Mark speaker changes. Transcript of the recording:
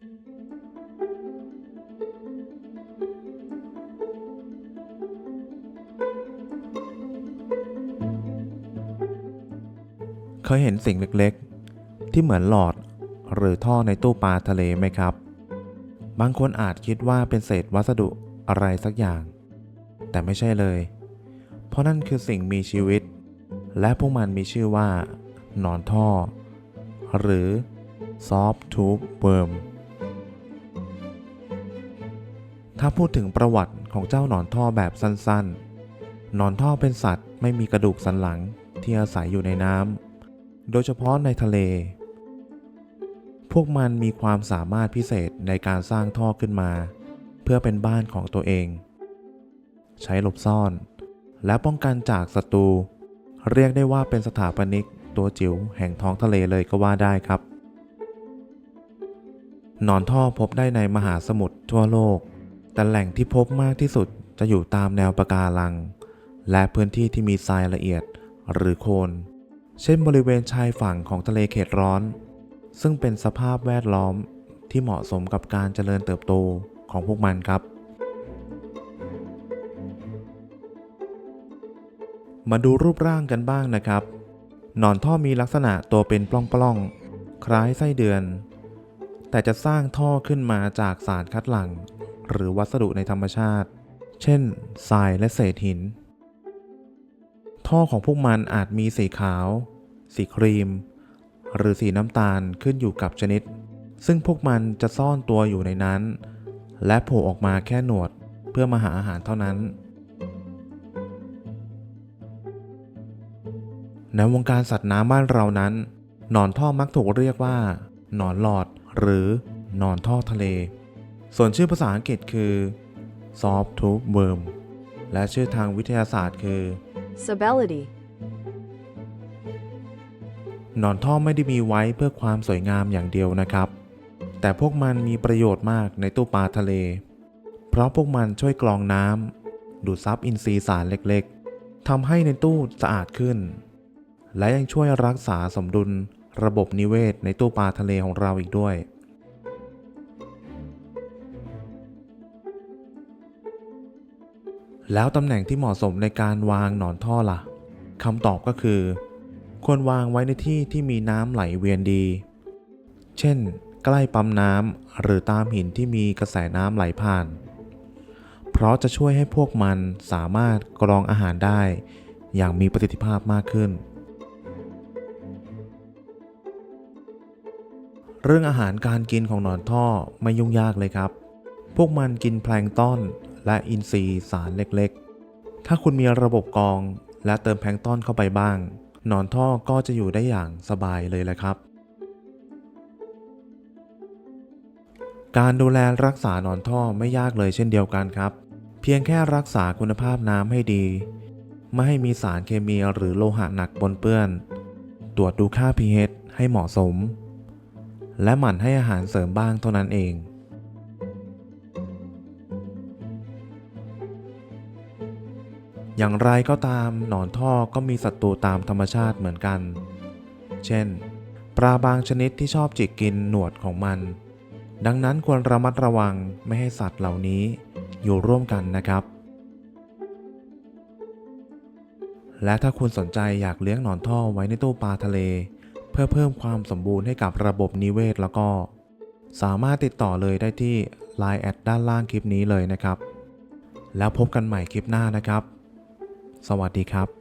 Speaker 1: เคยเห็นสิ่งเล็กๆ ที่เหมือนหลอดหรือท่อในตู้ปลาทะเลไหมครับ บางคนอาจคิดว่าเป็นเศษวัสดุอะไรสักอย่าง แต่ไม่ใช่เลย เพราะนั่นคือสิ่งมีชีวิต และพวกมันมีชื่อว่าหนอนท่อ หรือ soft tube worm ถ้าพูดถึงประวัติของเจ้าหนอนท่อแบบสั้นๆ หนอนท่อเป็นสัตว์ไม่มีกระดูกสันหลังที่อาศัยอยู่ในน้ำ โดยเฉพาะในทะเล พวกมันมีความสามารถพิเศษในการสร้างท่อขึ้นมา เพื่อเป็นบ้านของตัวเอง ใช้หลบซ่อน และป้องกันจากศัตรู เรียกได้ว่าเป็นสถาปนิกตัวจิ๋วแห่งท้องทะเลเลยก็ว่าได้ครับหนอนท่อพบได้ในมหาสมุทรทั่วโลก แต่แหล่งที่พบมากที่สุดจะอยู่ตามแนวปะการัง และพื้นที่ที่มีทรายละเอียดหรือโคลนเช่นบริเวณชายฝั่งของทะเลเขตร้อน ซึ่งเป็นสภาพแวดล้อมที่เหมาะสมกับการเจริญเติบโตของพวกมันครับ มาดูรูปร่างกันบ้างนะครับ หนอนท่อมีลักษณะตัวเป็นปล้องๆ คล้ายไส้เดือน แต่จะสร้างท่อขึ้นมาจากสารคัดหลั่ง หรือวัสดุในธรรมชาติ เช่นทรายและเศษหิน ท่อของพวกมันอาจมีสีขาว สีครีม หรือสีน้ำตาลขึ้นอยู่กับชนิด ซึ่งพวกมันจะซ่อนตัวอยู่ในนั้น และโผล่ออกมาแค่หนวดเพื่อมาหาอาหารเท่านั้น ในวงการสัตว์น้ำบ้านเรานั้น หนอนท่อมักถูกเรียกว่า หนอนหลอดหรือหนอนท่อทะเล ส่วนชื่อภาษาอังกฤษคือ soft tube worm และชื่อทางวิทยาศาสตร์คือ
Speaker 2: Sabellity.
Speaker 1: หนอนท่อไม่ได้มีไว้เพื่อความสวยงามอย่างเดียวนะครับ แต่พวกมันมีประโยชน์มากในตู้ปลาทะเล เพราะพวกมันช่วยกรองน้ำดูดซับอินทรีย์สารเล็กๆทำให้ในตู้สะอาดขึ้น และยังช่วยรักษาสมดุลระบบนิเวศในตู้ปลาทะเลของเราอีกด้วย แล้วตำแหน่งที่เหมาะสมในการวางหนอนท่อล่ะคำตอบก็คือ ควรวางไว้ในที่ที่มีน้ำไหลเวียนดี เช่น ใกล้ปั๊มน้ำหรือตามหินที่มีกระแสน้ำไหลผ่าน เพราะจะช่วยให้พวกมันสามารถกรองอาหารได้ อย่างมีประสิทธิภาพมากขึ้น เรื่องอาหารการกินของหนอนท่อไม่ยุ่งยากเลยครับ พวกมันกินแพลงต้น และอินทรีย์สารเล็กๆ ถ้าคุณมีระบบกรองและเติมแพลงต้นเข้าไปบ้าง หนอนท่อก็จะอยู่ได้อย่างสบายเลยแหละครับ การดูแลรักษาหนอนท่อไม่ยากเลยเช่นเดียวกันครับ เพียงแค่รักษาคุณภาพน้ำให้ดี ไม่ให้มีสารเคมีหรือโลหะหนักปนเปื้อน ตรวจดูค่า pH ให้เหมาะสม และหมั่นให้อาหารเสริมบ้างเท่านั้นเอง อย่างไรก็ตามหนอนท่อก็มีศัตรูตามธรรมชาติเหมือนกัน เช่น ปลาบางชนิดที่ชอบจิกกินหนวดของมัน ดังนั้นควรระมัดระวังไม่ให้สัตว์เหล่านี้อยู่ร่วมกันนะครับ และถ้าคุณสนใจอยากเลี้ยงหนอนท่อไว้ในตู้ปลาทะเล เพื่อเพิ่มความสมบูรณ์ให้กับระบบนิเวศแล้วก็ สามารถติดต่อเลยได้ที่ Line แอดด้านล่างคลิปนี้เลยนะครับ แล้วพบกันใหม่คลิปหน้านะครับ สวัสดีครับ